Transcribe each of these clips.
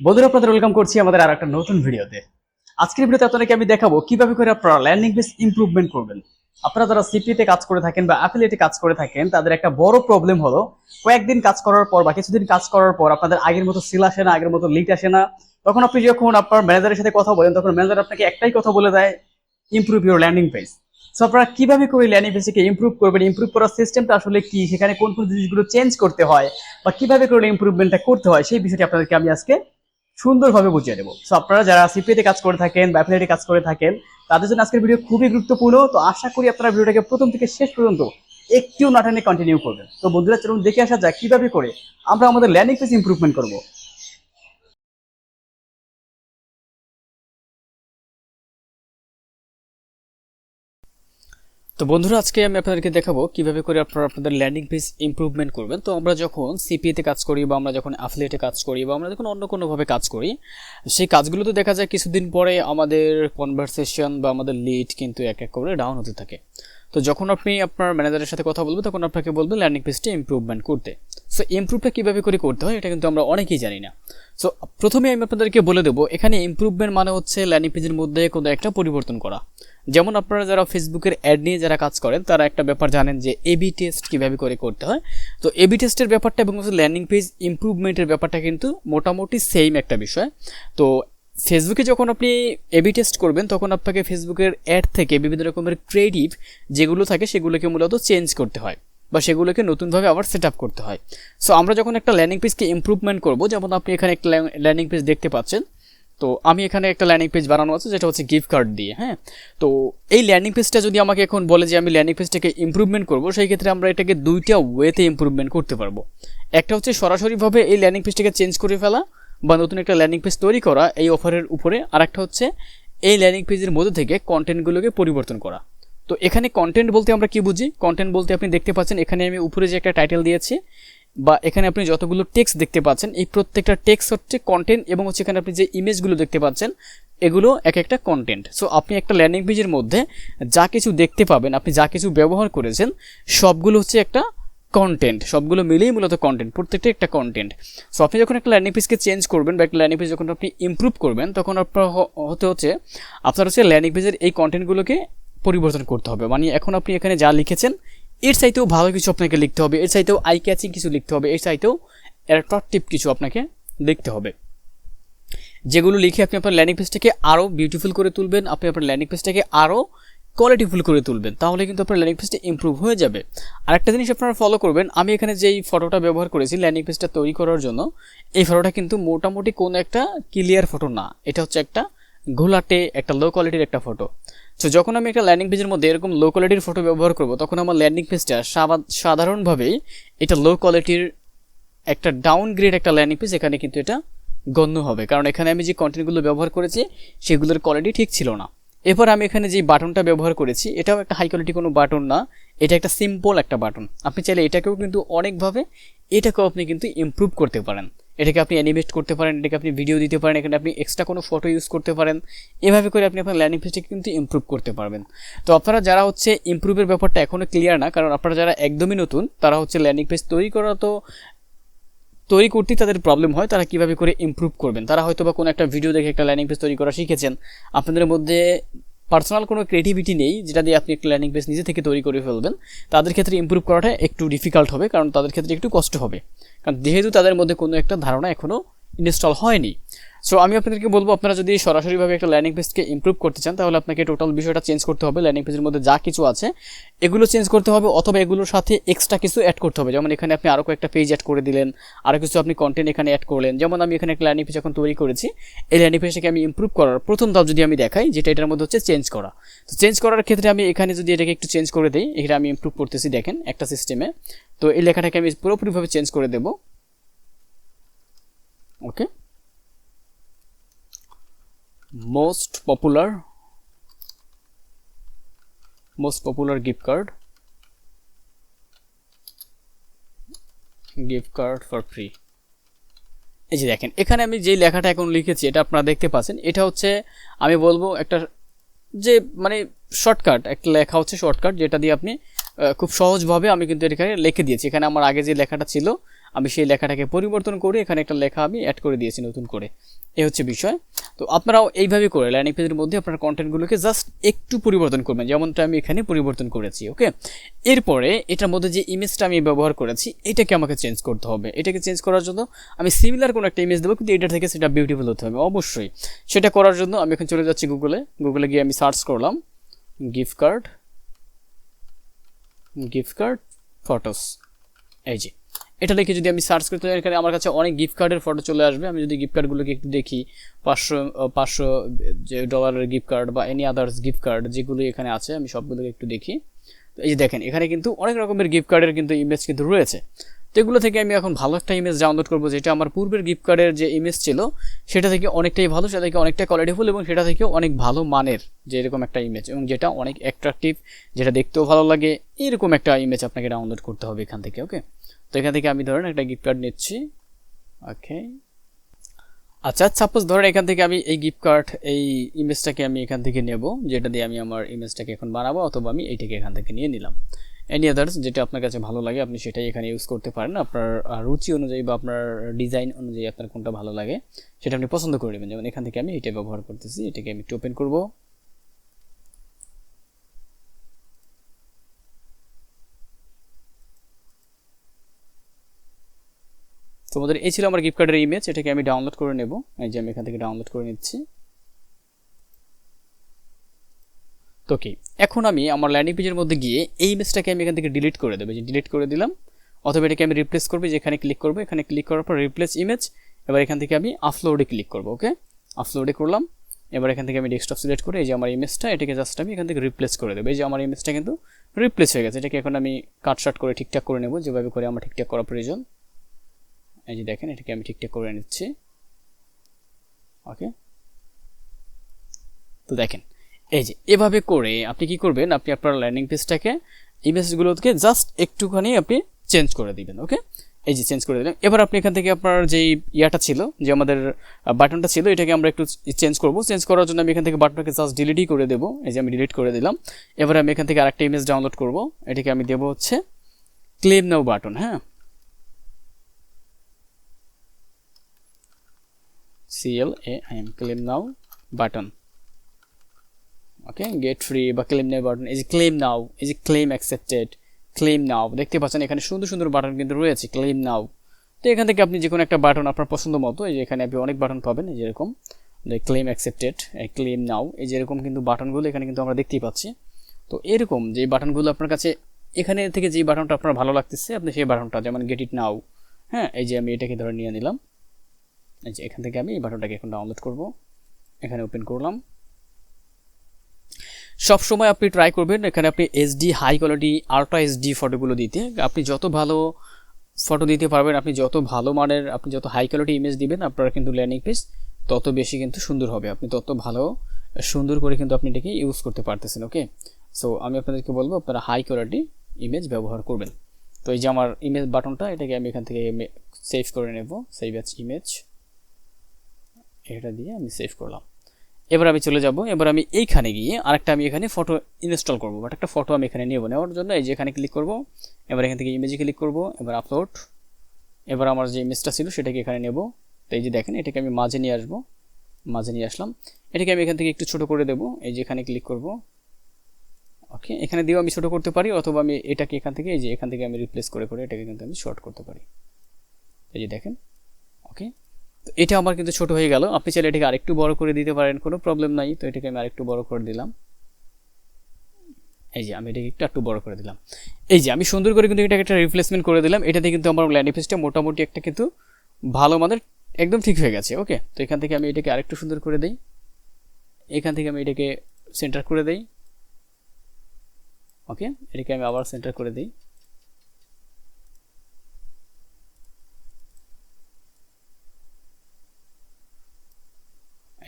বন্ধুরা, আপনাদের ওয়েলকাম করছি আমাদের আর একটা নতুন ভিডিওতে। আজকের ভিডিওতে আপনাদেরকে আমি দেখাবো কীভাবে করে আপনারা ল্যান্ডিং পেজ ইমপ্রুভমেন্ট করবেন। আপনারা যারা সিপিতে কাজ করে থাকেন বা অ্যাফিলিয়েটে কাজ করে থাকেন, তাদের একটা বড় প্রবলেম হলো, কয়েকদিন কাজ করার পর বা কিছুদিন কাজ করার পর আপনাদের আগের মতো সিল আসে না, আগের মতো লিড আসে না। তখন আপনি যখন আপনার ম্যানেজারের সাথে কথা বলেন, তখন ম্যানেজার আপনাকে একটাই কথা বলে দেয় improve your landing page so আপনারা কীভাবে করে ল্যান্ডিং পেজকে ইমপ্রুভ করবেন ইমপ্রুভ করার সিস্টেমটা আসলে কি, সেখানে কোন কোন জিনিসগুলো চেঞ্জ করতে হয়, বা কীভাবে করে ইমপ্রুভমেন্টটা করতে হয়, সেই বিষয়টি আপনাদেরকে আমি আজকে সুন্দরভাবে বুঝিয়ে দেবো। সো আপনারা যারা সিপিএতে কাজ করে থাকেন বা কাজ করে থাকেন, তাদের জন্য আজকের ভিডিও খুবই গুরুত্বপূর্ণ। তো আশা করি আপনারা ভিডিওটাকে প্রথম থেকে শেষ পর্যন্ত একটিও নাটানে কন্টিনিউ করবেন। তো বন্ধুরা, চলুন দেখে আসা যায় কীভাবে করে আমরা আমাদের ল্যান্ডিং পেজ ইম্প্রুভমেন্ট করব। তো বন্ধুরা, আজকে আমি আপনাদেরকে দেখাবো কীভাবে করে আপনারা আপনাদের ল্যান্ডিং পেজ ইমপ্রুভমেন্ট করবেন। তো আমরা যখন সিপিএতে কাজ করি বা আমরা যখন অ্যাফিলিয়েটে কাজ করি বা আমরা যখন অন্য কোনোভাবে কাজ করি, সেই কাজগুলোতে দেখা যায় কিছুদিন পরে আমাদের কনভারসেশন বা আমাদের লিড কিন্তু এক এক করে ডাউন হতে থাকে। তো যখন আপনি আপনার ম্যানেজারের সাথে কথা বলবেন, তখন আপনাকে বলবেন ল্যান্ডিং পেজটি ইমপ্রুভমেন্ট করতে। সো ইমপ্রুভটা কীভাবে করে করতে হয়, এটা কিন্তু আমরা অনেকেই জানি না। সো প্রথমে আমি আপনাদেরকে বলে দেবো, এখানে ইমপ্রুভমেন্ট মানে হচ্ছে ল্যান্ডিং পেজের মধ্যে কোনো একটা পরিবর্তন করা। যেমন আপনারা যারা ফেসবুকের অ্যাড নিয়ে যারা কাজ করেন, তারা একটা ব্যাপার জানেন যে এবি টেস্ট কীভাবে করে করতে হয়। তো এবি টেস্টের ব্যাপারটা এবং ল্যান্ডিং পেজ ইমপ্রুভমেন্টের ব্যাপারটা কিন্তু মোটামুটি সেম একটা বিষয়। তো ফেসবুকে যখন আপনি এবি টেস্ট করবেন, তখন আপনাকে ফেসবুকের অ্যাড থেকে বিভিন্ন রকমের ক্রিয়েটিভ যেগুলো থাকে, সেগুলোকে মূলত চেঞ্জ করতে হয় বা সেগুলোকে নতুনভাবে আবার সেট আপ করতে হয়। সো আমরা যখন একটা ল্যান্ডিং পেজকে ইম্প্রুভমেন্ট করব, যেমন আপনি এখানে একটা ল্যান্ডিং পেজ দেখতে পাচ্ছেন তো আমি এখানে একটা ল্যান্ডিং পেজ বানানো আছে, যেটা হচ্ছে গিফট কার্ড দিয়ে হ্যাঁ? তো এই ল্যান্ডিং পেজটা যদি আমাকে এখন বলে যে আমি ল্যান্ডিং পেজটাকে ইমপ্রুভমেন্ট করব, সেই ক্ষেত্রে আমরা এটাকে দুইটা ওয়েতে ইমপ্রুভমেন্ট করতে পারব। একটা হচ্ছে সরাসরিভাবে এই ল্যান্ডিং পেজটাকে চেঞ্জ করে ফেলা বা নতুন একটা ল্যান্ডিং পেজ তৈরি করা এই অফারের উপরে। আর একটা হচ্ছে এই ল্যান্ডিং পেজের মধ্যে থেকে কন্টেন্টগুলোকে পরিবর্তন করা। তো এখানে কন্টেন্ট বলতে আমরা কি বুঝি? কন্টেন্ট বলতে আপনি দেখতে পাচ্ছেন, এখানে আমি উপরে যে একটা টাইটেল দিয়েছি বা এখানে আপনি যতগুলো টেক্সট দেখতে পাচ্ছেন, এই প্রত্যেকটা টেক্সট হচ্ছে কন্টেন্ট এবং হচ্ছে এখানে আপনি যে ইমেজগুলো দেখতে পাচ্ছেন, এগুলো এক একটা কন্টেন্ট সো আপনি একটা ল্যান্ডিং পেজের মধ্যে যা কিছু দেখতে পাবেন, আপনি যা কিছু ব্যবহার করেছেন, সবগুলো হচ্ছে একটা কন্টেন্ট সবগুলো মিলেই মূলত কন্টেন্ট প্রত্যেকটা একটা কন্টেন্ট সো আপনি যখন একটা ল্যান্ডিং পেজকে চেঞ্জ করবেন বা একটা ল্যান্ডিং পেজ যখন আপনি ইমপ্রুভ করবেন, তখন আপনার হতে হচ্ছে আপনার হচ্ছে ল্যান্ডিং পেজের এই কন্টেন্টগুলোকে পরিবর্তন করতে হবে। মানে এখন আপনি এখানে যা লিখেছেন এর চাইতেও ভালো কিছু আপনাকে লিখতে হবে, এর চাইতেও আই ক্যাচিং কিছু লিখতে হবে, এর চাইতেও অ্যাট্রাকটিভ কিছু আপনাকে লিখতে হবে। যেগুলো লিখে আপনি আপনার ল্যান্ডিং পেজটাকে আরও বিউটিফুল করে তুলবেন, আপনি আপনার ল্যান্ডিং পেজটাকে আরও কোয়ালিটিফুল করে তুলবেন, তাহলে কিন্তু আপনার ল্যান্ডিং পেজটা ইমপ্রুভ হয়ে যাবে। আরেকটা জিনিস আপনারা ফলো করবেন, আমি এখানে যেই ফটোটা ব্যবহার করেছি ল্যান্ডিং পেজটা তৈরি করার জন্য, এই ফটোটা কিন্তু মোটামুটি কোনো একটা ক্লিয়ার ফটো না, এটা হচ্ছে একটা ঘোলাটে, একটা লো কোয়ালিটির একটা ফটো তো যখন আমি একটা ল্যান্ডিং পেজের মধ্যে এরকম লো কোয়ালিটির ফটো ব্যবহার করব, তখন আমার ল্যান্ডিং পেজটা সাধারণভাবেই এটা লো কোয়ালিটির একটা ডাউন গ্রেড একটা ল্যান্ডিং পেজ এখানে কিন্তু এটা গণ্য হবে। কারণ এখানে আমি যে কন্টেন্টগুলো ব্যবহার করেছি, সেগুলোর কোয়ালিটি ঠিক ছিল না। এরপর আমি এখানে যে বাটনটা ব্যবহার করেছি, এটাও একটা হাই কোয়ালিটি কোনো বাটন না, এটা একটা সিম্পল একটা বাটন। আপনি চাইলে এটাকেও কিন্তু অনেকভাবে, এটাকেও আপনি কিন্তু ইমপ্রুভ করতে পারেন। এটাকে আপনি অ্যানিমেট করতে পারেন, এটাকে আপনি ভিডিও দিতে পারেন, এখানে আপনি এক্সট্রা কোনো ফটো ইউজ করতে পারেন। এভাবে করে আপনি আপনার ল্যান্ডিং পেজটাকে কিন্তু ইমপ্রুভ করতে পারবেন। তো আপনারা যারা হচ্ছে ইমপ্রুভের ব্যাপারটা এখনও ক্লিয়ার না, কারণ আপনারা যারা একদমই নতুন, তারা হচ্ছে ল্যান্ডিং পেজ তৈরি করা তো তৈরি করতেই তাদের প্রবলেম হয়, তারা কীভাবে করে ইমপ্রুভ করবেন? তারা হয়তো বা কোনো একটা ভিডিও দেখে একটা ল্যান্ডিং পেজ তৈরি করা শিখেছেন। আপনাদের মধ্যে পার্সোনাল কোনো ক্রিয়েটিভিটি নেই, যেটা দিয়ে আপনি একটা ল্যান্ডিং পেজ নিজে থেকে তৈরি করে ফেলবেন। তাদের ক্ষেত্রে ইম্প্রুভ করাটা একটু ডিফিকাল্ট হবে, কারণ তাদের ক্ষেত্রে একটু কষ্ট হবে। কারণ যেহেতু তাদের মধ্যে কোনো একটা ধারণা এখনও ইনস্টল হয়নি। সো আমি আপনাদেরকে বলব, আপনারা যদি সরাসরিভাবে একটা ল্যান্ডিং পেজকে ইমপ্রুভ করতে চান, তাহলে আপনাকে টোটাল বিষয়টা চেঞ্জ করতে হবে। ল্যান্ডিং পেজের মধ্যে যা কিছু আছে, এগুলো চেঞ্জ করতে হবে, অথবা এগুলোর সাথে এক্সট্রা কিছু অ্যাড করতে হবে। যেমন এখানে আপনি আরও কয়েকটা পেজ অ্যাড করে দিলেন আরও কিছু আপনি কন্টেন্ট এখানে অ্যাড করলেন। যেমন আমি এখানে একটা ল্যান্ডিং পেজ এখন তৈরি করেছি। এই ল্যান্ডিং পেজটাকে আমি ইমপ্রুভ করার প্রথম ধাপ যদি আমি দেখাই, যেটা এটার মধ্যে হচ্ছে চেঞ্জ করা। তো চেঞ্জ করার ক্ষেত্রে আমি এখানে যদি এটাকে একটু চেঞ্জ করে দিই এটা আমি ইমপ্রুভ করতেছি, দেখেন, একটা সিস্টেমে তো এই লেখাটাকে আমি পুরোপুরিভাবে চেঞ্জ করে দেবো। ওকে most popular most popular gift card. Gift card for free. এই যে দেখেন, এখানে আমি যে লেখাটা এখন লিখেছি, এটা আপনারা দেখতে পাচ্ছেন, এটা হচ্ছে, আমি বলব একটা যে মানে শর্টকাট একটা লেখা হচ্ছে শর্টকাট যেটা দিয়ে আপনি খুব সহজভাবে আমি কিন্তু এখানে লিখে দিয়েছি। এখানে আমার আগে যে লেখাটা ছিল আমি সেই লেখাটাকে পরিবর্তন করে এখানে একটা লেখা আমি অ্যাড করে দিয়েছি নতুন করে। এই হচ্ছে বিষয়। তো আপনারাও এইভাবে করে ল্যান্ডিং পেজের মধ্যে আপনার কন্টেন্টগুলোকে জাস্ট একটু পরিবর্তন করবেন, যেমনটা আমি এখানে পরিবর্তন করেছি ওকে এরপরে এটার মধ্যে যে ইমেজটা আমি ব্যবহার করেছি, এটাকে আমাকে চেঞ্জ করতে হবে। এটাকে চেঞ্জ করার জন্য আমি সিমিলার কোনো একটা ইমেজ দেবো, কিন্তু এটা থেকে সেটা বিউটিফুল হতে হবে, অবশ্যই। সেটা করার জন্য আমি এখন চলে যাচ্ছি গুগলে গুগলে গিয়ে আমি সার্চ করলাম gift card gift card photos এই যে। এটা লিখে যদি আমি সার্চ করতে এখানে আমার কাছে অনেক গিফট কার্ডের ফটো চলে আসবে। আমি যদি গিফট কার্ডগুলোকে একটু দেখি, পাঁচশো পাঁচশো, যে ডলারের গিফট কার্ড বা এনি আদার্স গিফট কার্ড যেগুলো এখানে আছে, আমি সবগুলোকে একটু দেখি। তো এই যে দেখেন, এখানে কিন্তু অনেক রকমের গিফট কার্ডের কিন্তু ইমেজ কিন্তু রয়েছে। তো এগুলো থেকে আমি এখন ভালো একটা ইমেজ ডাউনলোড করব, যেটা আমার পূর্বের গিফট কার্ডের যে ইমেজ ছিল, সেটা থেকে অনেকটাই ভালো, সেটা থেকে অনেকটা কোয়ালিটিফুল এবং সেটা থেকে অনেক ভালো মানের যে এরকম একটা ইমেজ এবং যেটা অনেক অ্যাট্রাকটিভ যেটা দেখতেও ভালো লাগে, এরকম একটা ইমেজ আপনাকে ডাউনলোড করতে হবে এখান থেকে ওকে তো এখান থেকে আমি ধরেন একটা গিফট কার্ড নিচ্ছি। ওকে আচ্ছা সাপোজ ধরেন এখান থেকে আমি এই গিফট কার্ড এই ইমেজটাকে আমি এখান থেকে নেব, যেটা দিয়ে আমি আমার ইমেজটাকে এখন বানাবো অথবা আমি এইটাকে এখান থেকে নিয়ে নিলাম। এনি আদার্স যেটা আপনার কাছে ভালো লাগে, আপনি সেটাই এখানে ইউজ করতে পারেন। আপনার রুচি অনুযায়ী বা আপনার ডিজাইন অনুযায়ী আপনার কোনটা ভালো লাগে, সেটা আপনি পছন্দ করে নেবেন। যেমন এখান থেকে আমি এটা ব্যবহার করতেছি, এটাকে আমি একটু ওপেন করব। তোমাদের এই ছিল আমার গিফট কার্ডের ইমেজ এটাকে আমি ডাউনলোড করে নেব। এই যে আমি এখান থেকে ডাউনলোড করে নিচ্ছি। তো কি এখন আমি আমার ল্যান্ডিং পেজের মধ্যে গিয়ে এই ইমেজটাকে আমি এখান থেকে ডিলিট করে দেবো। যে ডিলিট করে দিলাম, অথবা এটাকে আমি রিপ্লেস করব যেখানে ক্লিক করব, এখানে ক্লিক করার পর রিপ্লেস ইমেজ এবার এখান থেকে আমি আপলোডে ক্লিক করব ওকে আপলোডে করলাম, এবার এখান থেকে আমি ডেস্কটপ সিলেক্ট করে এই যে আমার ইমেজটা এটাকে জাস্ট আমি এখান থেকে রিপ্লেস করে দেবো। এই যে আমার ইমেজটা কিন্তু রিপ্লেস হয়ে গেছে। এটাকে এখন আমি কাটশাট করে ঠিকঠাক করে নেব, যেভাবে করে আমার ঠিকঠাক করা প্রয়োজন। এই যে দেখেন, এটাকে আমি ঠিকঠাক করে নিচ্ছি। ওকে? তো দেখেন, এই যে এভাবে করে আপনি কি করবেন? আপনি আপনার ল্যান্ডিং পেজটাকে ইমেজগুলোকে জাস্ট একটুখানি আপনি চেঞ্জ করে দিবেন, ওকে? এই যে চেঞ্জ করে দিলেন এবার আপনি এখান থেকে আপনার যেই ইয়াটা ছিল, যে আমাদের বাটনটা ছিল, এটাকে আমরা একটু চেঞ্জ করব। চেঞ্জ করার জন্য আমি এখান থেকে বাটনটাকে জাস্ট ডিলিটই করে দেবো। এই যে আমি ডিলিট করে দিলাম। এবার আমি এখান থেকে আরেকটা ইমেজ ডাউনলোড করব। এটাকে আমি দেবো হচ্ছে ক্লেম নাও বাটন হ্যাঁ? CL A, I am claim now, button. Okay get free বা বাটন এই যে ক্লেম নাও এই যে ক্লেম অ্যাকসেপ্টেড ক্লেম নাও দেখতে পাচ্ছেন, এখানে সুন্দর সুন্দর বাটন কিন্তু রয়েছে ক্লেম নাও তো এখান থেকে আপনি যে কোনো একটা বাটন আপনার পছন্দ মতো, এই যে এখানে আপনি অনেক বাটন পাবেন যেরকম ক্লেম অ্যাকসেপ্টেড ক্লেম নাও এই যেরকম কিন্তু বাটনগুলো এখানে কিন্তু আমরা দেখতেই পাচ্ছি। তো এরকম যে বাটনগুলো আপনার কাছে, এখানে থেকে যে বাটনটা আপনার ভালো লাগতেছে, আপনি সেই বাটনটা যেমন গেট ইট নাও হ্যাঁ এই যে আমি এটাকে ধরে নিয়ে নিলাম। এই যে এখান থেকে আমি এই বাটনটাকে এখন ডাউনলোড করব। এখানে ওপেন করলাম। সব সময় আপনি ট্রাই করবেন, এখানে আপনি HD high quality ultra HD ফটোগুলো দিতে। আপনি যত ভালো ফটো দিতে পারবেন, আপনি যত ভালো মানের, আপনি যত হাই কোয়ালিটি ইমেজ দিবেন, আপনার কিন্তু ল্যান্ডিং পেজ তত বেশি কিন্তু সুন্দর হবে। আপনি তত ভালো, সুন্দর করে কিন্তু আপনি এটাকে ইউজ করতে পারতেছেন ওকে সো আমি আপনাদেরকে বলব, আপনারা হাই কোয়ালিটি ইমেজ ব্যবহার করবেন। তো এই যে আমার ইমেজ বাটনটা এটাকে আমি এখান থেকে সেভ করে নেব সেভ অ্যাজ ইমেজ এটা দিয়ে আমি সেভ করলাম। এবার আমি চলে যাব, এবার আমি এইখানে গিয়ে আরেকটা আমি এখানে ফটো ইনস্টল করব। বাট একটা ফটো আমি এখানে নেব। নেওয়ার জন্য এই যে এখানে ক্লিক করব, এবার এখান থেকে ইমেজে ক্লিক করব, এবার আপলোড এবার আমার যে ইমেজটা ছিল সেটাকে এখানে নেব। তো এই যে দেখেন, এটাকে আমি মাঝে নিয়ে আসব, মাঝে নিয়ে আসলাম। এটাকে আমি এখান থেকে একটু ছোট করে দেবো, এই যে এখানে ক্লিক করব। ওকে এখানে দিয়েও আমি ছোট করতে পারি, অথবা আমি এটাকে এখান থেকে, এই যে এখান থেকে আমি রিপ্লেস করে করে এটাকে কিন্তু আমি শর্ট করতে পারি। এই যে দেখেন ওকে তো এটা আমার কিন্তু ছোট হয়ে গেল। আপনি চাইলে এটাকে আরেকটু বড় করে দিতে পারেন, কোনো প্রবলেম নাই। তো এটাকে আমি আরেকটু বড় করে দিলাম। এই যে, আমি এটাকে একটু একটু বড় করে দিলাম। এই যে, আমি সুন্দর করে কিন্তু এটাকে একটা রিপ্লেসমেন্ট করে দিলাম। এটাতে কিন্তু আমার ল্যান্ডিং পেজটা মোটামুটি একটা কিন্তু ভালো মানের একদম ঠিক হয়ে গেছে ওকে তো এখান থেকে আমি এটাকে আরেকটু সুন্দর করে দিই। এখান থেকে আমি এটাকে সেন্টার করে দিই। ওকে এটাকে আমি আবার সেন্টার করে দিই।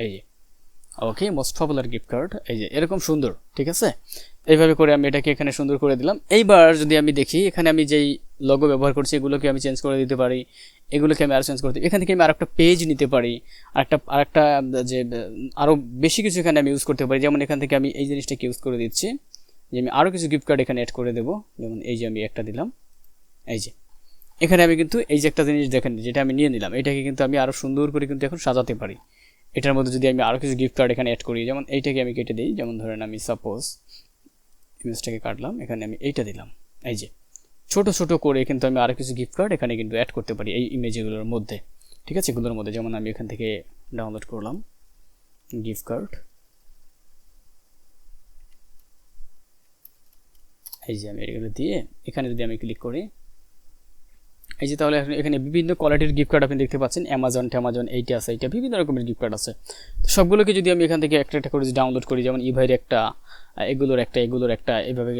এই যে। Okay most popular gift card এই যে, এরকম সুন্দর, ঠিক আছে? এইভাবে করে আমি এটাকে এখানে সুন্দর করে দিলাম। এইবার যদি আমি দেখি, এখানে আমি যেই লগো ব্যবহার করছি, এগুলোকে আমি চেঞ্জ করে দিতে পারি, এগুলোকে আমি আরও চেঞ্জ করতে এখান থেকে আমি আরেকটা পেজ নিতে পারি আর আরেকটা আরেকটা, যে আরও বেশি কিছু এখানে আমি ইউজ করতে পারি। যেমন এখান থেকে আমি এই জিনিসটাকে ইউজ করে দিচ্ছি, যে, আমি আরও কিছু গিফট কার্ড এখানে অ্যাড করে দেবো। যেমন এই যে, আমি একটা দিলাম, এই যে। এখানে আমি কিন্তু এই যে একটা জিনিস দেখেন, যেটা আমি নিয়ে নিলাম, এটাকে কিন্তু আমি আরও সুন্দর করে কিন্তু এখন সাজাতে পারি। এটার মধ্যে যদি আমি আরও কিছু গিফট কার্ড এখানে অ্যাড করি, যেমন এইটাকে আমি কেটে দিই, যেমন ধরেন আমি সাপোজ ইমেজটাকে কাটলাম, এখানে আমি এইটা দিলাম। এই যে, ছোট ছোট করে কিন্তু আমি আরও কিছু গিফট কার্ড এখানে কিন্তু অ্যাড করতে পারি এই ইমেজগুলোর মধ্যে। ঠিক আছে? এগুলোর মধ্যে, যেমন আমি এখান থেকে ডাউনলোড করলাম গিফট কার্ড এই যে আমি এগুলো দিয়ে এখানে যদি আমি ক্লিক করি এই যে তাহলে এখন বিভিন্ন কোয়ালিটির গিফট কার্ড আপনি দেখতে পাচ্ছেন। অ্যামাজন ট্যামাজন এইটা আছে, এইটা বিভিন্ন রকমের গিফট কার্ড আছে। তো সবগুলোকে যদি আমি এখান থেকে একটা একটা করে ডাউনলোড করি, যেমন ইভাইয়ের একটা, এগুলোর একটা এগুলোর একটা, এভাবে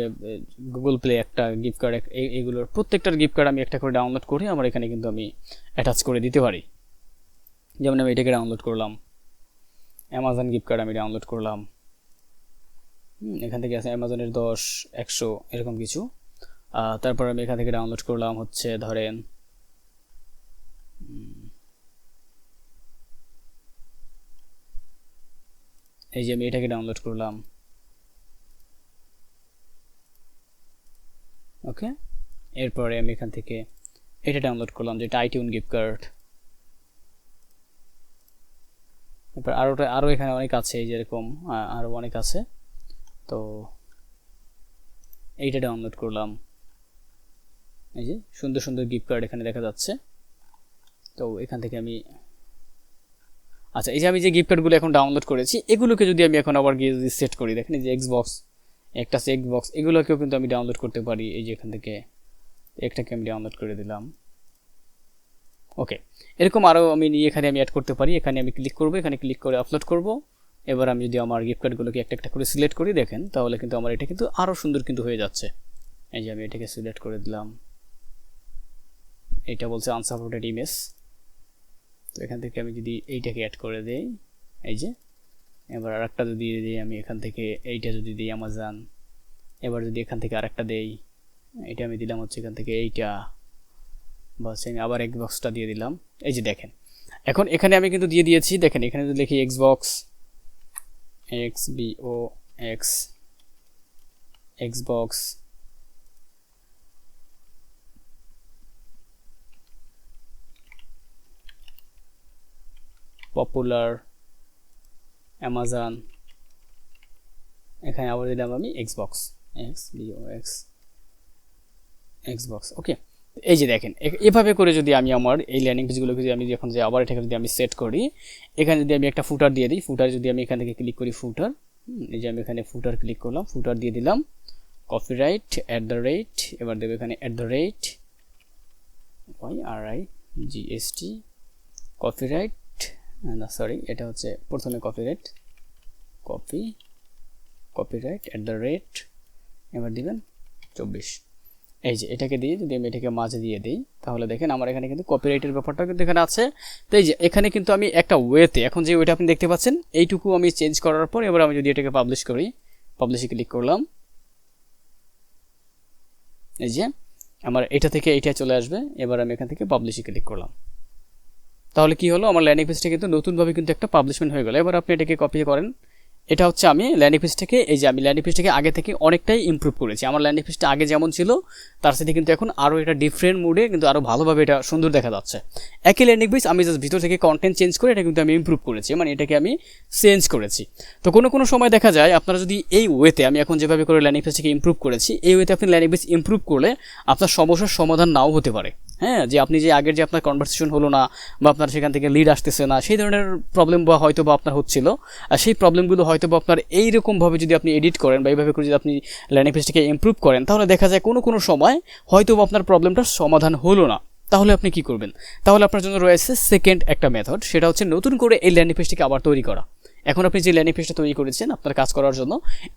গুগল প্লে একটা গিফট কার্ড এগুলোর প্রত্যেকটার গিফট কার্ড আমি একটা করে ডাউনলোড করে আমার এখানে কিন্তু আমি অ্যাটাচ করে দিতে পারি। যেমন আমি এটাকে ডাউনলোড করলাম। অ্যামাজন গিফট কার্ড আমি ডাউনলোড করলাম। এখান থেকে আছে অ্যামাজনের দশ, একশো, এরকম কিছু। তারপর আমি এখান থেকে ডাউনলোড করলাম হচ্ছে ধরেন এই যে আমি এটাকে ডাউনলোড করলাম। ওকে এরপরে আমি এখান থেকে এটা ডাউনলোড করলাম যেটা আইটিউন গিফট কার্ড এরপর আরও আরও এখানে অনেক আছে এই যেরকম আরও অনেক আছে। তো এইটা ডাউনলোড করলাম। এই যে, সুন্দর সুন্দর গিফট কার্ড এখানে দেখা যাচ্ছে। তো এখান থেকে আমি আচ্ছা এই যে আমি যে গিফট কার্ডগুলো এখন ডাউনলোড করেছি, এগুলোকে যদি আমি এখন আবার গিয়ে যদি সেট করি, দেখেন এই যে এক্স বক্স একটা আছে এক্স বক্স এগুলোকেও কিন্তু আমি ডাউনলোড করতে পারি। এই যে এখান থেকে একটাকে আমি ডাউনলোড করে দিলাম। ওকে এরকম আরও আমি নিয়ে এখানে আমি অ্যাড করতে পারি। এখানে আমি ক্লিক করব, এখানে ক্লিক করে আপলোড করব। এবার আমি যদি আমার গিফট কার্ডগুলোকে একটা একটা করে সিলেক্ট করি, দেখেন, তাহলে কিন্তু আমার এটা কিন্তু আরও সুন্দর কিন্তু হয়ে যাচ্ছে। এই যে আমি এটাকে সিলেক্ট করে দিলাম। এটা বলছে আনসাপোর্টেড ইমেজ তো এখান থেকে আমি যদি এইটাকে অ্যাড করে দিই, এই যে, এবার আরেকটা যদি দিই, আমি এখান থেকে এইটা যদি দিই আমাজন এবার যদি এখান থেকে আরেকটা দেই, এটা আমি দিলাম হচ্ছে এখান থেকে এইটা। বাস, আমি আবার এক্স বক্সটা দিয়ে দিলাম। এই যে দেখেন, এখন এখানে আমি কিন্তু দিয়ে দিয়েছি, দেখেন, এখানে যদি লিখি Xbox X B O X X popular Amazon এখানে আবার দিলাম আমি Xbox X B O X Xbox okay এই যে দেখেন এভাবে করে যদি আমি আমার এই ল্যান্ডিং পেজগুলোকে যদি আমি যখন যে আবার এটাকে যদি আমি সেট করি, এখানে যদি আমি একটা ফুটার দিয়ে দিই ফুটার যদি আমি এখান থেকে ক্লিক করি ফুটার এই যে আমি এখানে ফুটার ক্লিক করলাম ফুটার দিয়ে দিলাম কপিরাইট অ্যাট দ্য রেট এবার দেবো এখানে at the rate Y R I GST copyright না সরি এটা হচ্ছে প্রথমে copyright copy copyright at the rate এবার দিবেন চব্বিশ। এই যে, এটাকে দিয়ে যদি আমি এটাকে মাঝে দিয়ে দিই, তাহলে দেখেন আমার এখানে কিন্তু কপিরাইটের ব্যাপারটা কিন্তু এখানে আছে। তো এই যে, এখানে কিন্তু আমি একটা ওয়েতে এখন যে ওয়েটা আপনি দেখতে পাচ্ছেন, এইটুকু আমি চেঞ্জ করার পর এবার আমি যদি এটাকে পাবলিশ করি পাবলিশে ক্লিক করলাম। এই যে, আমার এটা থেকে এইটা চলে আসবে, এবার আমি এখান থেকে পাবলিশে ক্লিক করলাম। তাহলে কি হলো? আমার ল্যান্ডিং পেজটা কিন্তু নতুনভাবে কিন্তু একটা পাবলিশমেন্ট হয়ে গেল। এবার আপনি এটাকে কপি করেন। এটা হচ্ছে আমি ল্যান্ডিং পেজটাকে এই যে আমি ল্যান্ডিং পেজটাকে আগে থেকে অনেকটাই ইম্প্রুভ করেছি। আমার ল্যান্ডিং পেজটা আগে যেমন ছিল, তার সাথে কিন্তু এখন আরও একটা ডিফারেন্ট মুডে কিন্তু আরও ভালোভাবে এটা সুন্দর দেখা যাচ্ছে। একই ল্যান্ডিং পেজ আমি জাস্ট ভিতর থেকে কন্টেন্ট চেঞ্জ করে এটা কিন্তু আমি ইম্প্রুভ করেছি মানে এটাকে আমি চেঞ্জ করেছি। তো কোনো কোনো সময় দেখা যায়, আপনারা যদি এই ওয়েতে আমি এখন যেভাবে করে ল্যান্ডিং পেজটাকে ইম্প্রুভ করেছি, এই ওয়েতে আপনি ল্যান্ডিং পেজ ইম্প্রুভ করলে আপনার সমস্যার সমাধান নাও হতে পারে। হ্যাঁ যে আপনি যে আগের যে আপনার কনভারসেশন হলো না, বা আপনার সেখান থেকে লিড আসতেছে না, সেই ধরনের প্রবলেম বা হয়তো বা আপনার হচ্ছিল, আর সেই প্রবলেমগুলো হয়তো বা আপনার এইরকমভাবে যদি আপনি এডিট করেন বা এইভাবে করে যদি আপনি ল্যান্ডিং পেজটিকে ইম্প্রুভ করেন, তাহলে দেখা যায় কোনো কোনো সময় হয়তো আপনার প্রবলেমটার সমাধান হলো না। তাহলে আপনি কি করবেন? তাহলে আপনার জন্য রয়েছে সেকেন্ড একটা মেথড সেটা হচ্ছে নতুন করে এই ল্যান্ডিং পেজটিকে আবার তৈরি করা। এখন আপনি যে ল্যান্ডিং পেজটা তৈরি করেছেন আপনার কাজ করার জন্য,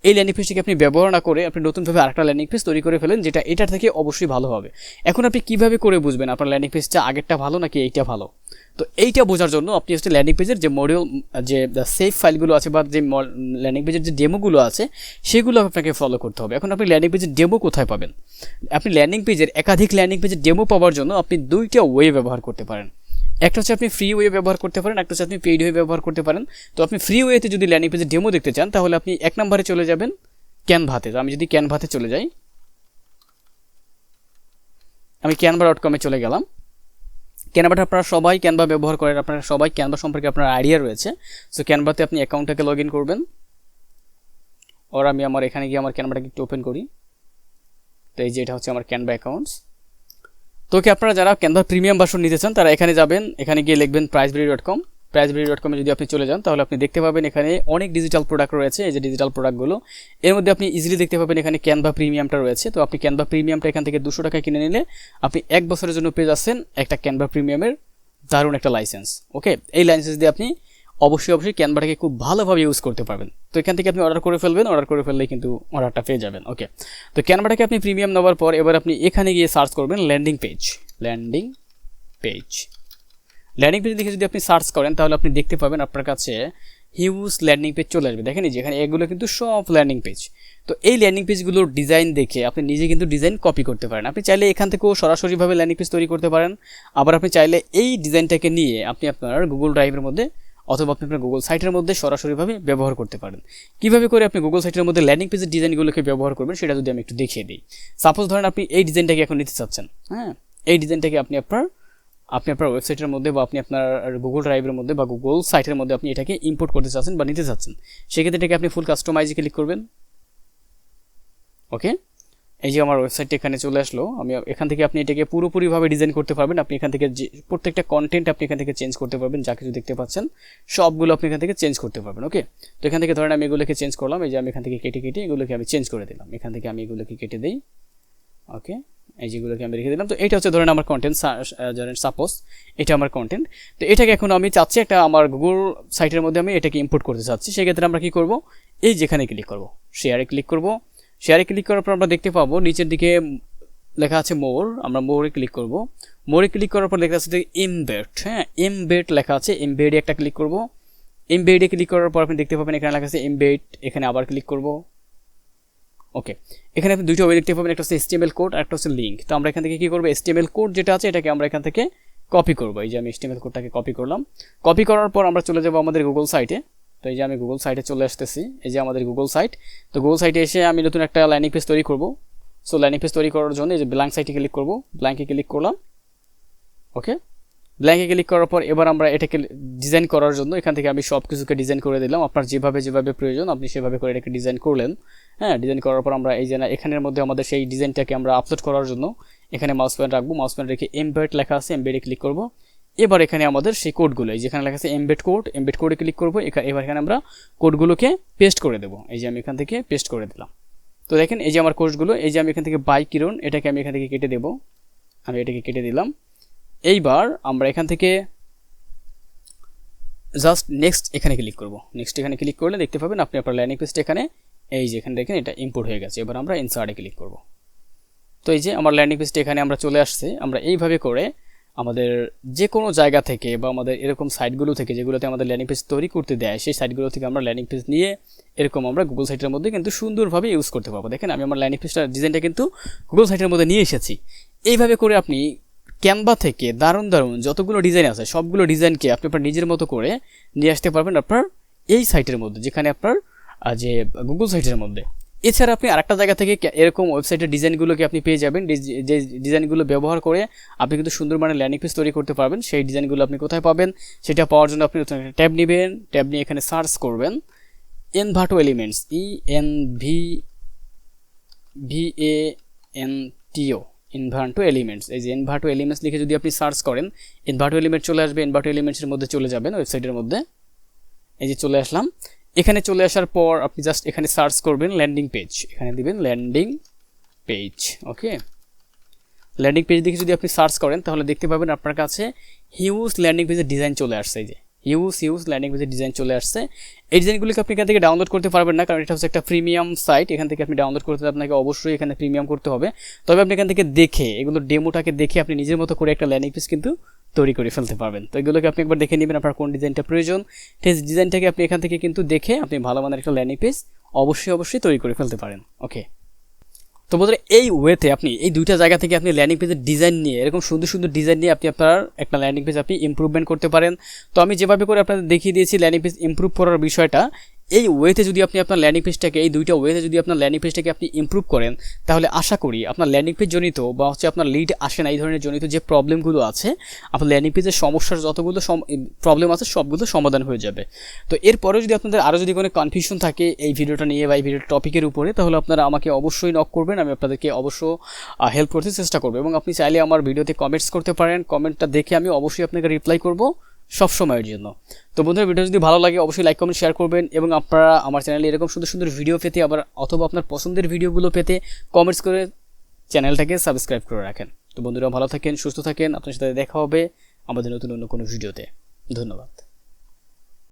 এই ল্যান্ডিং পেজটিকে আপনি ব্যবহার না করে আপনি নতুনভাবে আরেকটা ল্যান্ডিং পেজ তৈরি করে ফেলেন, যেটা এটার থেকে অবশ্যই ভালো হবে। এখন আপনি কীভাবে করে বুঝবেন আপনার ল্যান্ডিং পেজটা আগেরটা ভালো নাকি এইটা ভালো? তো এইটা বোঝার জন্য আপনি হচ্ছে ল্যান্ডিং পেজের যে মডিউল যে সেফ ফাইলগুলো আছে বা যে ল্যান্ডিং পেজের যে ডেমোগুলো আছে, সেগুলো আপনাকে ফলো করতে হবে। এখন আপনি ল্যান্ডিং পেজের ডেমো কোথায় পাবেন? আপনি ল্যান্ডিং পেজের একাধিক ল্যান্ডিং পেজের ডেমো পাওয়ার জন্য আপনি দুইটা ওয়ে ব্যবহার করতে পারেন। একটা হচ্ছে আপনি ফ্রি ওয়ে ব্যবহার করতে পারেন, একটা হচ্ছে আপনি পেইড ওয়ে ব্যবহার করতে পারেন। তো আপনি ফ্রি ওয়েতে যদি ল্যান্ডিং পেজের ডেমো দেখতে চান, তাহলে আপনি এক নম্বরে চলে যাবেন ক্যানভাতে তো আমি যদি ক্যানভাতে চলে যাই, আমি ক্যানভা ডট কমে চলে গেলাম। ক্যানভাটা আপনারা সবাই ক্যানভা ব্যবহার করেন, আপনারা সবাই ক্যানভা সম্পর্কে আপনার আইডিয়া রয়েছে। সো ক্যানভাতে আপনি অ্যাকাউন্টটাকে লগ ইন করবেন। ওর আমি আমার এখানে গিয়ে আমার ক্যানভাটাকে একটু ওপেন করি। তো এই যে এটা হচ্ছে আমার ক্যানভা অ্যাকাউন্টস তো কি আপনারা যারা ক্যানভা প্রিমিয়াম ভার্সন নিতে চান, তারা এখানে যাবেন, এখানে গিয়ে লিখবেন প্রাইসবেরি ডট কম প্রাইসবেরি ডট কমে যদি আপনি চলে যান, তাহলে আপনি দেখতে পাবেন এখানে অনেক ডিজিটাল প্রোডাক্ট রয়েছে, এই যে ডিজিটাল প্রোডাক্টগুলো এর মধ্যে আপনি ইজিলি দেখতে পাবেন এখানে ক্যানভা প্রিমিয়ামটা রয়েছে। তো আপনি ক্যানভা প্রিমিয়ামটা এখান থেকে দুশো টাকায় কিনে নিলে আপনি এক বছরের জন্য পেয়ে যাচ্ছেন একটা ক্যানভা প্রিমিয়ামের দারুণ একটা লাইসেন্স ওকে এই লাইসেন্স দিয়ে আপনি অবশ্যই অবশ্যই ক্যানভাটাকে খুব ভালোভাবে ইউজ করতে পারবেন। তো এখান থেকে আপনি অর্ডার করে ফেলবেন অর্ডার করে ফেললেই কিন্তু অর্ডারটা পেয়ে যাবেন। ওকে তো ক্যানভাটাকে আপনি প্রিমিয়াম নেওয়ার পর এবার আপনি এখানে গিয়ে সার্চ করবেন landing page landing page landing page দেখে যদি আপনি সার্চ করেন, তাহলে আপনি দেখতে পাবেন আপনার কাছে হিউজ ল্যান্ডিং পেজ চলে আসবে। দেখেন এই যে, এখানে এগুলো কিন্তু সব ল্যান্ডিং পেজ তো এই ল্যান্ডিং পেজগুলোর ডিজাইন দেখে আপনি নিজে কিন্তু ডিজাইন কপি করতে পারেন। আপনি চাইলে এখান থেকেও সরাসরিভাবে ল্যান্ডিং পেজ তৈরি করতে পারেন। আবার আপনি চাইলে এই ডিজাইনটাকে নিয়ে আপনি আপনার গুগল ড্রাইভের মধ্যে অথবা আপনি আপনার গুগল সাইটের মধ্যে সরাসরিভাবে ব্যবহার করতে পারেন। কীভাবে করে আপনি গুগল সাইটের মধ্যে ল্যান্ডিং পেজের ডিজাইনগুলোকে ব্যবহার করবেন সেটা যদি আমি একটু দেখিয়ে দিই। সাপোজ ধরেন আপনি এই ডিজাইনটাকে এখন নিতে চাচ্ছেন হ্যাঁ? এই ডিজাইনটাকে আপনি আপনার আপনি আপনার ওয়েবসাইটের মধ্যে বা আপনি আপনার গুগল ড্রাইভের মধ্যে বা গুগল সাইটের মধ্যে আপনি এটাকে ইম্পোর্ট করতে চাচ্ছেন বা নিতে চাচ্ছেন, সেক্ষেত্রে এটাকে আপনি ফুল কাস্টমাইজে ক্লিক করবেন। ওকে এই যে আমার ওয়েবসাইটটা এখানে চলে আসলো, আমি এখান থেকে আপনি এটাকে পুরোপুরিভাবে ডিজাইন করতে পারবেন। আপনি এখান থেকে যে প্রত্যেকটা কন্টেন্ট আপনি এখান থেকে চেঞ্জ করতে পারবেন, যা কিছু দেখতে পাচ্ছেন, সবগুলো আপনি এখান থেকে চেঞ্জ করতে পারবেন ওকে তো এখান থেকে ধরেন আমি এগুলোকে চেঞ্জ করলাম, এই যে আমি এখান থেকে কেটে কেটে এগুলোকে আমি চেঞ্জ করে দিলাম। এখান থেকে আমি এগুলোকে কেটে দিই ওকে এই যেগুলোকে আমি রেখে দিলাম। তো এটা হচ্ছে ধরেন আমার কন্টেন্ট ধরেন সাপোজ এটা আমার কন্টেন্ট তো এটাকে এখন আমি চাচ্ছি একটা আমার গুগল সাইটের মধ্যে আমি এটাকে ইম্পোর্ট করতে চাচ্ছি। সেক্ষেত্রে আমরা কী করব? এই যেখানে ক্লিক করব শেয়ারে ক্লিক করব। শেয়ারে ক্লিক করার পর আমরা দেখতে পাবো, নিচের দিকে লেখা আছে মোর আমরা মোরে ক্লিক করব। মোরে ক্লিক করার পর লেখা আছে এমবেড হ্যাঁ এমবেড লেখা আছে এমবেডে একটা ক্লিক করব। এমবেডে ক্লিক করার পর আপনি দেখতে পাবেন এখানে লেখা আছে এমবেড এখানে আবার ক্লিক করব। ওকে এখানে আপনি দুটো ওয়ে দেখতে পাবেন, একটা হচ্ছে এসটিএমএল কোড আর একটা হচ্ছে লিঙ্ক তো আমরা এখান থেকে কী করব? এসটিএমএল কোড যেটা আছে, এটাকে আমরা এখান থেকে কপি করব। এই যে আমি এসটিএমএল কোডটাকে কপি করলাম। কপি করার পর আমরা চলে যাব আমাদের গুগল সাইটে তো এই যে আমি গুগল সাইটে চলে আসতেছি। এই যে আমাদের গুগল সাইট তো গুগল সাইটে এসে আমি নতুন একটা লাইনিং পেজ তৈরি করব। সো ল্যান্ডিং পেজ তৈরি করার জন্য এই যে ব্ল্যাঙ্ক সাইটে ক্লিক করব। ব্ল্যাঙ্কে ক্লিক করলাম। ওকে ব্ল্যাঙ্কে ক্লিক করার পর এবার আমরা এটাকে ডিজাইন করার জন্য এখান থেকে আমি সব কিছুকে ডিজাইন করে দিলাম। আপনার যেভাবে যেভাবে প্রয়োজন, আপনি সেভাবে করে এটাকে ডিজাইন করলেন। হ্যাঁ ডিজাইন করার পর আমরা এই যে না, এখানের মধ্যে আমাদের সেই ডিজাইনটাকে আমরা আপলোড করার জন্য এখানে মাউস পয়েন্ট রাখব। মাউস পয়েন্ট রেখে এমবেড লেখা আছে এমবেডে ক্লিক করব। এবার এখানে আমাদের সেই কোডগুলো এই যেখানে লেখা আছে এমবেড কোড এমবেড কোডে ক্লিক করব এবার এখানে আমরা কোডগুলোকে পেস্ট করে দেবো। এই যে আমি এখান থেকে পেস্ট করে দিলাম। তো দেখেন, এই যে আমার কোর্সগুলো এই যে আমি এখান থেকে বাই কিরণ, এটাকে আমি এখান থেকে কেটে দেবো। আমি এটাকে কেটে দিলাম। এইবার আমরা এখান থেকে জাস্ট নেক্সট এখানে ক্লিক করব। নেক্সট এখানে ক্লিক করলে দেখতে পাবেন আপনি আপনার ল্যান্ডিং পেজটা এখানে, এই যে এখানে দেখেন এটা ইম্পোর্ট হয়ে গেছে। এবার আমরা ইনসার্টে ক্লিক করব। তো এই যে আমার ল্যান্ডিং পেজটা এখানে আমরা চলে আসছে। আমরা এইভাবে করে আমাদের যে কোনো জায়গা থেকে বা আমাদের এরকম সাইটগুলো থেকে যেগুলোতে আমাদের ল্যান্ডিং পেজ তৈরি করতে দেয়, সেই সাইটগুলো থেকে আমরা ল্যান্ডিং পেজ নিয়ে এরকম আমরা গুগল সাইটের মধ্যে কিন্তু সুন্দরভাবে ইউজ করতে পারব। দেখেন, আমি আমার ল্যান্ডিং পেজটা ডিজাইনটা কিন্তু গুগল সাইটের মধ্যে নিয়ে এসেছি। এইভাবে করে আপনি ক্যানভা থেকে দারুণ দারুণ যতগুলো ডিজাইন আছে, সবগুলো ডিজাইনকে আপনি আপনার নিজের মতো করে নিয়ে আসতে পারবেন আপনার এই সাইটের মধ্যে, যেখানে আপনার যে গুগল সাইটের মধ্যে। এছাড়া আপনি আরেকটা জায়গা থেকে এরকম ওয়েবসাইটের ডিজাইনগুলোকে আপনি পেয়ে যাবেন। যে ডিজাইনগুলো ব্যবহার করে আপনি কিন্তু সুন্দর মানে ল্যান্ডিং পেজ তৈরি করতে পারবেন। সেই ডিজাইনগুলো আপনি কোথায় পাবেন? সেটা পাওয়ার জন্য আপনি ট্যাব নেবেন। ট্যাব নিয়ে এখানে সার্চ করবেন। Envato elements E N V V A N T O Envato elements এই যে ইনভার্টো এলিমেন্টস লিখে যদি আপনি সার্চ করেন ইনভার্টো এলিমেন্ট চলে আসবে। ইনভার্টো এলিমেন্টসের মধ্যে চলে যাবেন ওয়েবসাইটের মধ্যে। এই যে চলে আসলাম। এখানে চলে আসার পর আপনি জাস্ট এখানে সার্চ করবেন ল্যান্ডিং পেজ এখানে দিবেন landing page okay landing page দেখে যদি আপনি সার্চ করেন, তাহলে দেখতে পাবেন আপনার কাছে হিউজ ল্যান্ডিং পেজের ডিজাইন চলে আসছে। এই যে হিউজ হিউজ ল্যান্ডিং পেজের ডিজাইন চলে আসছে। এই ডিজাইনগুলিকে আপনি এখান থেকে ডাউনলোড করতে পারবেন না, কারণ এটা হচ্ছে একটা প্রিমিয়াম সাইট এখান থেকে আপনি ডাউনলোড করতে আপনাকে অবশ্যই এখানে প্রিমিয়াম করতে হবে। তবে আপনি এখান থেকে দেখে, এগুলো ডেমোটাকে দেখে আপনি নিজের মতো করে একটা ল্যান্ডিং পেজ কিন্তু তৈরি করে ফেলতে পারবেন। তো এগুলোকে আপনি একবার দেখে নেবেন আপনার কোন ডিজাইনটা প্রয়োজন। সেই ডিজাইনটাকে আপনি এখান থেকে কিন্তু দেখে আপনি ভালো মানের একটা ল্যান্ডিং পেজ অবশ্যই অবশ্যই তৈরি করে ফেলতে পারেন। ওকে তো বন্ধুরা, এই ওয়েতে আপনি, এই দুইটা জায়গা থেকে আপনি ল্যান্ডিং পেজের ডিজাইন নিয়ে, এরকম সুন্দর সুন্দর ডিজাইন নিয়ে আপনি আপনার একটা ল্যান্ডিং পেজ আপনি ইম্প্রুভমেন্ট করতে পারেন। তো আমি যেভাবে করে আপনাদের দেখিয়ে দিয়েছি ল্যান্ডিং পেজ ইম্প্রুভ করার বিষয়টা এই ওয়েতে যদি আপনি আপনার ল্যান্ডিং পেজটাকে এই দুইটা ওয়েতে যদি আপনার ল্যান্ডিং পেজটাকে আপনি ইমপ্রুভ করেন, তাহলে আশা করি আপনার ল্যান্ডিং পেজ জনিত বা হচ্ছে আপনার লিড আসে না, এই ধরনের জনিত যে প্রবলেমগুলো আছে, আপনার ল্যান্ডিং পেজের সমস্যার যতগুলো প্রবলেম আছে, সবগুলো সমাধান হয়ে যাবে। তো এরপরে যদি আপনাদের আরও যদি কোনো কনফিউশন থাকে এই ভিডিওটা নিয়ে বা এই ভিডিওর টপিকের উপরে, তাহলে আপনারা আমাকে অবশ্যই নক করবেন, আমি আপনাদেরকে অবশ্য হেল্প করতে চেষ্টা করব। এবং আপনি চাইলে আমার ভিডিওতে কমেন্টস করতে পারেন কমেন্টটা দেখে আমি অবশ্যই আপনাকে রিপ্লাই করব। সব সময়ের জন্য। তো বন্ধুরা ভিডিও যদি ভালো লাগে, অবশ্যই লাইক কমেন্ট শেয়ার করবেন এবং আপনারা আমার চ্যানেলে এরকম সুন্দর সুন্দর ভিডিও পেতে আবার অথবা আপনার পছন্দের ভিডিওগুলো পেতে কমেন্টস করে চ্যানেলটাকে সাবস্ক্রাইব করে রাখেন। তো বন্ধুরা, ভালো থাকেন, সুস্থ থাকেন। আপনার সাথে দেখা হবে আমাদের নতুন অন্য কোনো ভিডিওতে ধন্যবাদ।